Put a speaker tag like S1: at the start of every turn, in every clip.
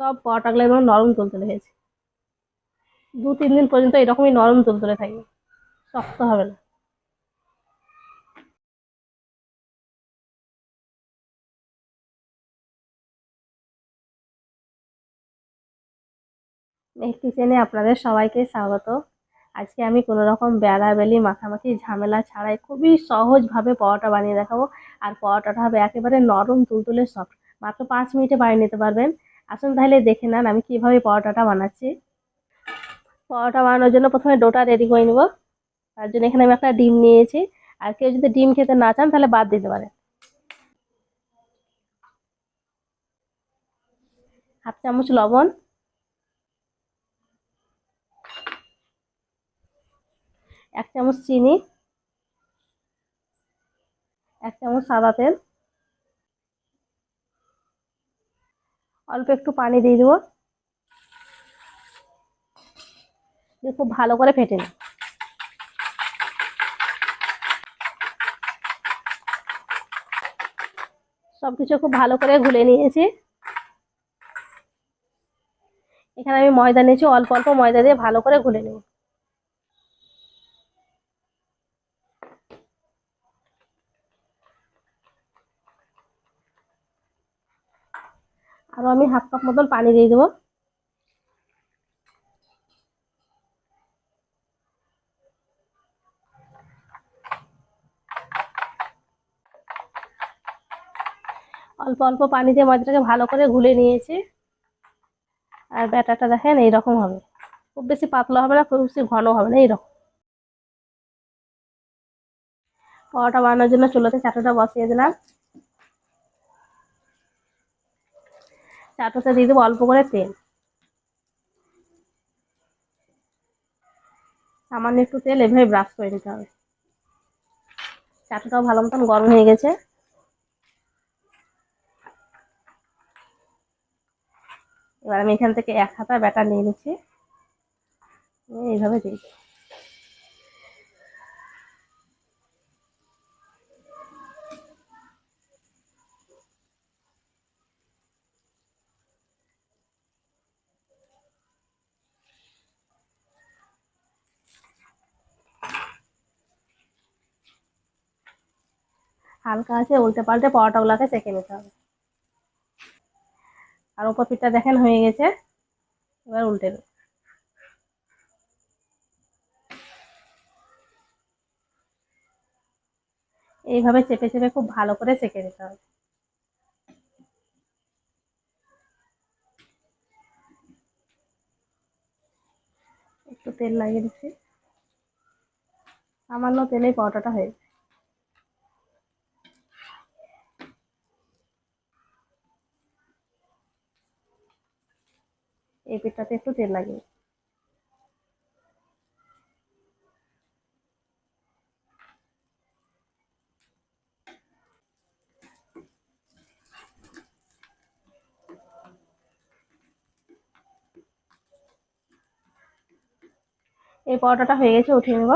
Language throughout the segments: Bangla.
S1: সব পরোটাগুলো একদম নরম তুলতুলে হয়েছে দু, তিন দিন পর্যন্ত এরকমই নরম তুলতুলে থাকবে। শক্ত হবে না। মেঘ কিচেনে আপনাদের সবাইকে স্বাগত। আজকে আমি কোনো রকম বেলাবেলি মাখামাখি, ঝামেলা ছাড়াই খুবই সহজভাবে পরোটা বানিয়ে দেখাবো। আর পরোটাটা হবে একেবারে নরম, তুলতুলে সফট মাত্র পাঁচ মিনিটে বানিয়ে নিতে পারবেন। আসুন তাহলে দেখে নেন আমি কীভাবে পরোটাটা বানাচ্ছি। পরোটা বানানোর জন্য প্রথমে ডোটা রেডি করে নেব। তার জন্য এখানে আমি একটা ডিম নিয়েছি। আর কেউ যদি ডিম খেতে না চান তাহলে বাদ দিতে পারেন। হাফ চামচ লবণ। এক চামচ চিনি। এক চামচ সাদা তেল। অল্প একটু পানি দিয়ে দেবো। খুব ভালো করে ফেটে নেব সব কিছু খুব ভালো করে গুলে নিয়েছি। এখানে আমি ময়দা নিয়েছি, অল্প অল্প ময়দা দিয়ে ভালো করে গুলে নেব। আরও আমি হাফ কাপ মতন পানি দিয়ে দেবো। অল্প অল্প পানি দিয়ে ময়দাটাকে ভালো করে গুলে নিয়েছি। আর ব্যাটারটা দেখেন এইরকম হবে। খুব বেশি পাতলা হবে না, খুব বেশি ঘন হবে না, এইরকম। পরোটা বানানোর জন্য চুলোতে চাটুটা বসিয়ে দিলাম। চাটুতে দিয়ে দেবো অল্প করে তেল। সামান্য একটু তেল এভাবে ব্রাশ করে নিতে হবে। চাটুটাও ভালো মতন গরম হয়ে গেছে। এবার আমি এখান থেকে এক হাতা ব্যাটার নিয়ে নিচ্ছি। এইভাবে দিই হালকা আছে উল্টে পাল্টে পরোটাগুলোকে চেকে নিতে হবে। আর উপর পিঠটা দেখেন হয়ে গেছে, এবার উল্টে দেব। এইভাবে চেপে চেপে খুব ভালো করে চেকে নিতে হবে। একটু তেল লাগিয়ে দিচ্ছি। সামান্য তেলেই পরোটাটা হয়ে এই পিঠাতে একটু তেল লাগে। এই পরোটাটা হয়ে গেছে উঠিয়ে নেব।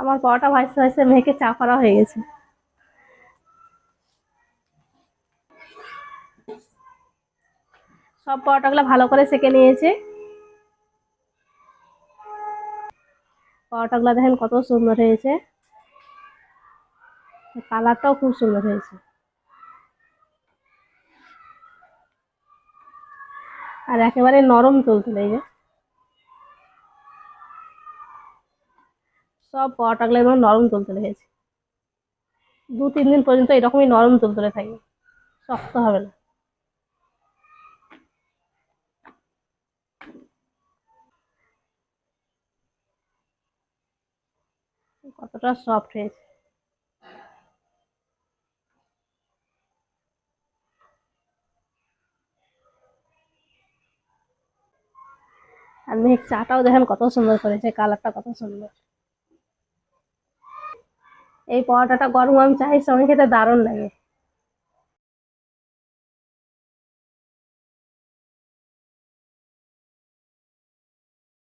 S1: আমার পরোটা ভাজতে ভাজতে মেয়েকে চা করা হয়ে গেছে। সব পরোটাগুলো ভালো করে সেকে নিয়েছে। পরোটাগুলো দেখেন কত সুন্দর হয়েছে। কালারটাও খুব সুন্দর হয়েছে। আর একেবারে নরম তুলতুলে যে। সব পরোটাগুলো একদম নরম তুলতুলে হয়েছে। দু তিন দিন পর্যন্ত এরকমই নরম তুলতুলে থাকবে শক্ত হবে না। কতটা সফট হয়েছে। আর মেঘ চাটাও দেখেন কত সুন্দর করেছে কালারটা কত সুন্দর। এই পরোটাটা গরম গরম চায়ের সঙ্গে খেতে দারুণ লাগে।